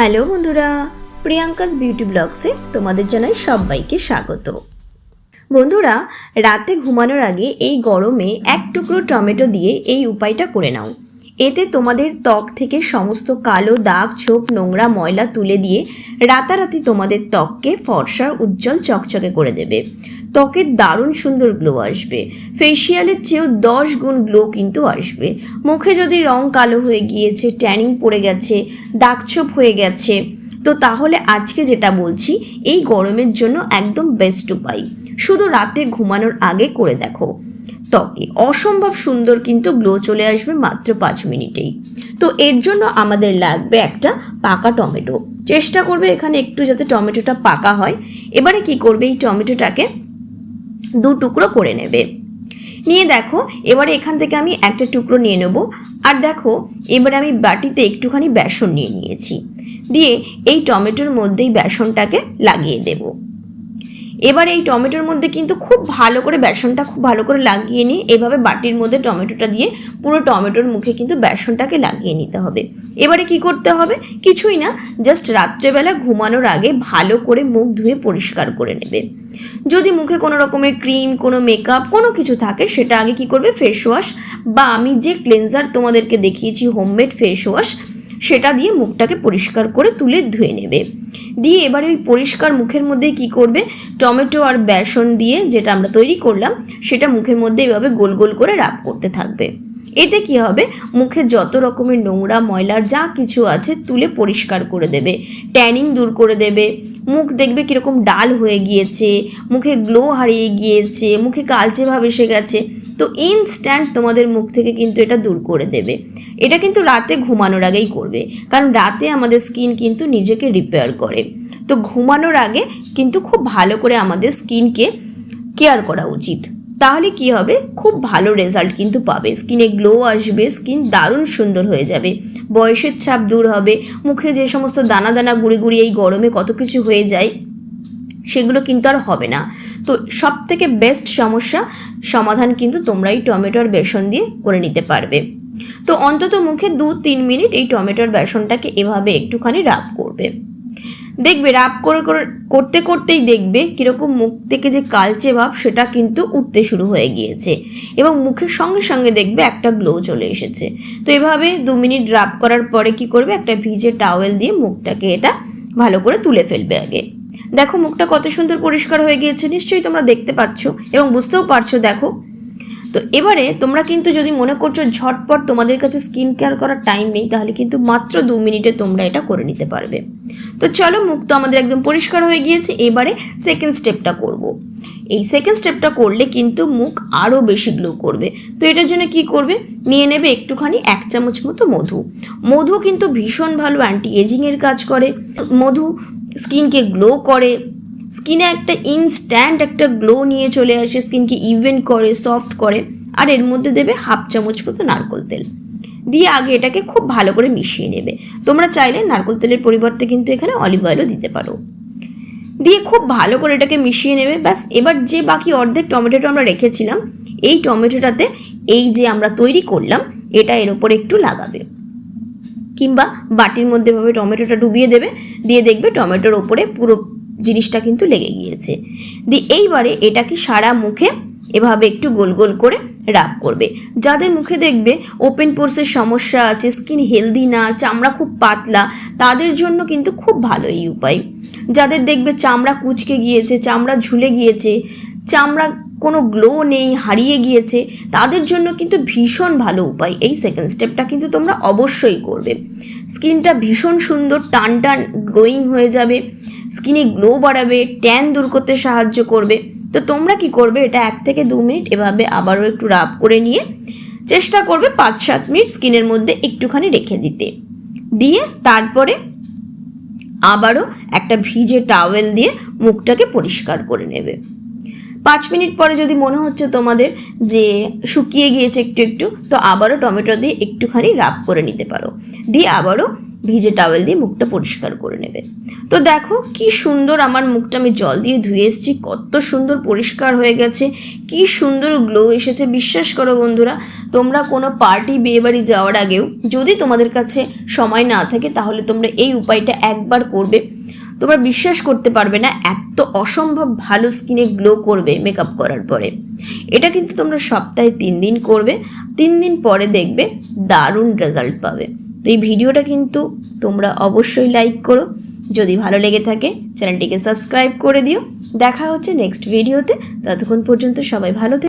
Hello বন্ধুরা, Priyanka's beauty ব্লগসে তোমাদের জানাই সবাইকে স্বাগত। বন্ধুরা, রাতে ঘুমানোর আগে এই গরমে এক টুকরো টমেটো দিয়ে এই উপায়টা করে নাও। এতে তোমাদের ত্বক থেকে সমস্ত কালো দাগ, ছোপ, নোংরা ময়লা তুলে দিয়ে রাতারাতি তোমাদের ত্বককে ফর্সা উজ্জ্বল চকচকে করে দেবে। ত্বকের দারুণ সুন্দর গ্লো আসবে। ফেসিয়ালের চেয়েও দশ গুণ গ্লো কিন্তু আসবে। মুখে যদি রং কালো হয়ে গিয়েছে ট্যানিং পড়ে গেছে, দাগ দাগছোপ হয়ে গেছে, তো তাহলে আজকে যেটা বলছি, এই গরমের জন্য একদম বেস্ট উপায়। শুধু রাতে ঘুমানোর আগে করে দেখো। ত্বকে। অসম্ভব সুন্দর কিন্তু গ্লো চলে আসবে মাত্র পাঁচ মিনিটেই। তো এর জন্য আমাদের লাগবে একটা পাকা টমেটো। চেষ্টা করবে এখানে একটু যাতে টমেটোটা পাকা হয়। এবারে কি করবে? এই টমেটোটাকে দু টুকরো করে নেবে। নিয়ে দেখো, এবারে এখান থেকে আমি একটা টুকরো নিয়ে নেব। আর দেখো, এবারে আমি বাটিতে একটুখানি বেসন নিয়ে নিয়েছি। দিয়ে এই টমেটোর মধ্যেই বেসনটাকে লাগিয়ে দেবো। এবার এই টমেটোর মধ্যে কিন্তু খুব ভালো করে বেসনটা খুব ভালো করে লাগিয়ে নিয়ে, এভাবে বাটির মধ্যে টমেটোটা দিয়ে পুরো টমেটোর মুখে কিন্তু বেসনটাকে লাগিয়ে নিতে হবে। এবারে কি করতে হবে? কিছুই না জাস্ট রাত্রেবেলা ঘুমানোর আগে ভালো করে মুখ ধুয়ে পরিষ্কার করে নেবে। যদি মুখে কোনো রকমের ক্রিম কোনো মেকআপ কোনো কিছু থাকে, সেটা আগে কি করবে? ফেস ওয়াশ বা আমি যে ক্লেনজার তোমাদেরকে দেখিয়েছি হোমমেড ফেস ওয়াশ সেটা দিয়ে মুখটাকে পরিষ্কার করে তুলে ধুয়ে নেবে। দিয়ে এবারে ওই পরিষ্কার মুখের মধ্যে কি করবে? টমেটো আর বেসন দিয়ে যেটা আমরা তৈরি করলাম, সেটা মুখের মধ্যে এভাবে গোল গোল করে রাব করতে থাকবে। এতে কি হবে? মুখে যত রকমের নোংরা ময়লা যা কিছু আছে তুলে পরিষ্কার করে দেবে। ট্যানিং দূর করে দেবে। মুখ দেখবে কীরকম ডাল হয়ে গিয়েছে, মুখে গ্লো হারিয়ে গিয়েছে, মুখে কালচে ভাব এসে গেছে। তো ইনস্ট্যান্ট তোমাদের মুখ থেকে কিন্তু এটা দূর করে দেবে। এটা কিন্তু রাতে ঘুমানোর আগেই করবে। কারণ রাতে আমাদের স্কিন কিন্তু নিজেকে রিপেয়ার করে। তো ঘুমানোর আগে কিন্তু খুব ভালো করে আমাদের স্কিনকে কেয়ার করা উচিত। তাহলে কি হবে? খুব ভালো রেজাল্ট কিন্তু পাবে। স্কিনে গ্লো আসবে স্কিন দারুণ সুন্দর হয়ে যাবে। বয়সের ছাপ দূর হবে। মুখে যে সমস্ত দানা দানা গুঁড়ি গুঁড়ি এই গরমে কত কিছু হয়ে যায় সেগুলো কিন্তু আর হবে না। তো সব থেকে বেস্ট সমস্যা, সমাধান কিন্তু তোমরা এই টমেটোর বেসন দিয়ে করে নিতে পারবে। তো অন্তত মুখে দু তিন মিনিট এই টমেটোর বেসনটাকে এভাবে একটুখানি রাব করবে। দেখবে রাব করে করে, করতে করতেই দেখবে কীরকম মুখ থেকে যে কালচে ভাব সেটা কিন্তু উঠতে শুরু হয়ে গিয়েছে। এবং মুখের সঙ্গে সঙ্গে দেখবে একটা গ্লো চলে এসেছে। তো এভাবে দু মিনিট রাব করার পরে কি করবে? একটা ভিজে টাওয়েল দিয়ে মুখটাকে এটা ভালো করে তুলে ফেলবে আগে। দেখো, মুখটা কত সুন্দর পরিষ্কার হয়ে গিয়েছে, নিশ্চয়ই তোমরা দেখতে পাচ্ছ এবং বুঝতেও পারছ, দেখো তো এবারে তোমরা কিন্তু যদি মনে করছ ঝটপট তোমাদের কাছে স্কিন কেয়ার করার টাইম নেই, তাহলে কিন্তু মাত্র দু মিনিটে তোমরা এটা করে নিতে পারবে তো চলো মুখ তো আমাদের একদম পরিষ্কার হয়ে গিয়েছে, এবারে সেকেন্ড স্টেপটা করব। এই সেকেন্ড স্টেপটা করলে কিন্তু মুখ আরও বেশি গ্লো করবে। তো এটার জন্য কি করবে? নিয়ে নেবে একটুখানি এক চামচ মতো মধু। মধু কিন্তু ভীষণ ভালো অ্যান্টি এজিংয়ের কাজ করে। মধু স্কিনকে গ্লো করে। স্কিনে একটা ইনস্ট্যান্ট একটা গ্লো নিয়ে চলে আসে স্কিনকে ইভেন করে সফট করে। আর এর মধ্যে দেবে হাফ চামচ মতো নারকোল তেল। দিয়ে আগে এটাকে খুব ভালো করে মিশিয়ে নেবে। তোমরা চাইলে নারকোল তেলের পরিবর্তে কিন্তু এখানে অলিভ অয়েলও দিতে পারো। দিয়ে খুব ভালো করে এটাকে মিশিয়ে নেবে। ব্যাস, এবার যে বাকি অর্ধেক টমেটোটা আমরা রেখেছিলাম, এই টমেটোটাতে এই যে আমরা তৈরি করলাম, এটা এর ওপরে একটু লাগাবে। কিংবা বাটির মধ্যে ভাবে টমেটোটা ডুবিয়ে দেবে, দিয়ে দেখবে টমেটোর ওপরে পুরো জিনিসটা কিন্তু লেগে গিয়েছে। দিয়ে এইবারে এটাকে সারা মুখে এভাবে একটু গোল গোল করে রাব করবে। যাদের মুখে দেখবে ওপেন পোর্সের সমস্যা আছে স্কিন হেলদি না, চামড়া খুব পাতলা, তাদের জন্য কিন্তু খুব ভালো এই উপায়। যাদের দেখবে চামড়া কুচকে গিয়েছে, চামড়া ঝুলে গিয়েছে, চামড়া কোনো গ্লো নেই, হারিয়ে গিয়েছে, তাদের জন্য কিন্তু ভীষণ ভালো উপায়। এই সেকেন্ড স্টেপটা কিন্তু তোমরা অবশ্যই করবে। স্কিনটা ভীষণ সুন্দর, টান টান গ্লোয়িং হয়ে যাবে। স্কিনে গ্লো বাড়াবে ট্যান দূর করতে সাহায্য করবে। তো তোমরা কি করবে, এটা এক থেকে দু মিনিট, এভাবে আবারও একটু রাব করে নিয়ে চেষ্টা করবে পাঁচ সাত মিনিট স্কিনের মধ্যে একটুখানি রেখে দিতে। দিয়ে তারপরে আবারও একটা ভিজে টাওয়েল দিয়ে মুখটাকে পরিষ্কার করে নেবে। পাঁচ মিনিট পরে যদি মনে হচ্ছে তোমাদের যে শুকিয়ে গিয়েছে একটু একটু, তো আবারও টমেটো দিয়ে একটুখানি রাব করে নিতে পারো। দিয়ে আবারও ভিজে টাওয়েল দিয়ে মুখটা পরিষ্কার করে নেবে। তো দেখো কি সুন্দর আমার মুখটা আমি জল দিয়ে ধুয়ে এসেছি, কত সুন্দর পরিষ্কার হয়ে গেছে, কি সুন্দর গ্লো এসেছে। বিশ্বাস করো বন্ধুরা, তোমরা কোনো পার্টি বিয়েবাড়ি যাওয়ার আগেও যদি তোমাদের কাছে সময় না থাকে, তাহলে তোমরা এই উপায়টা একবার করবে। তোমরা বিশ্বাস করতে পারবে না, এত অসম্ভব ভালো স্কিনে গ্লো করবে মেকআপ করার পরে। এটা কিন্তু তোমরা সপ্তাহে তিন দিন করবে, তিন দিন পরে দেখবে দারুণ রেজাল্ট পাবে। তো এই ভিডিওটা কিন্তু তোমরা অবশ্যই লাইক করো। যদি ভালো লেগে থাকে, চ্যানেলটিকে সাবস্ক্রাইব করে দিও। দেখা হচ্ছে নেক্সট ভিডিওতে ততক্ষণ পর্যন্ত সবাই ভালো থেকো।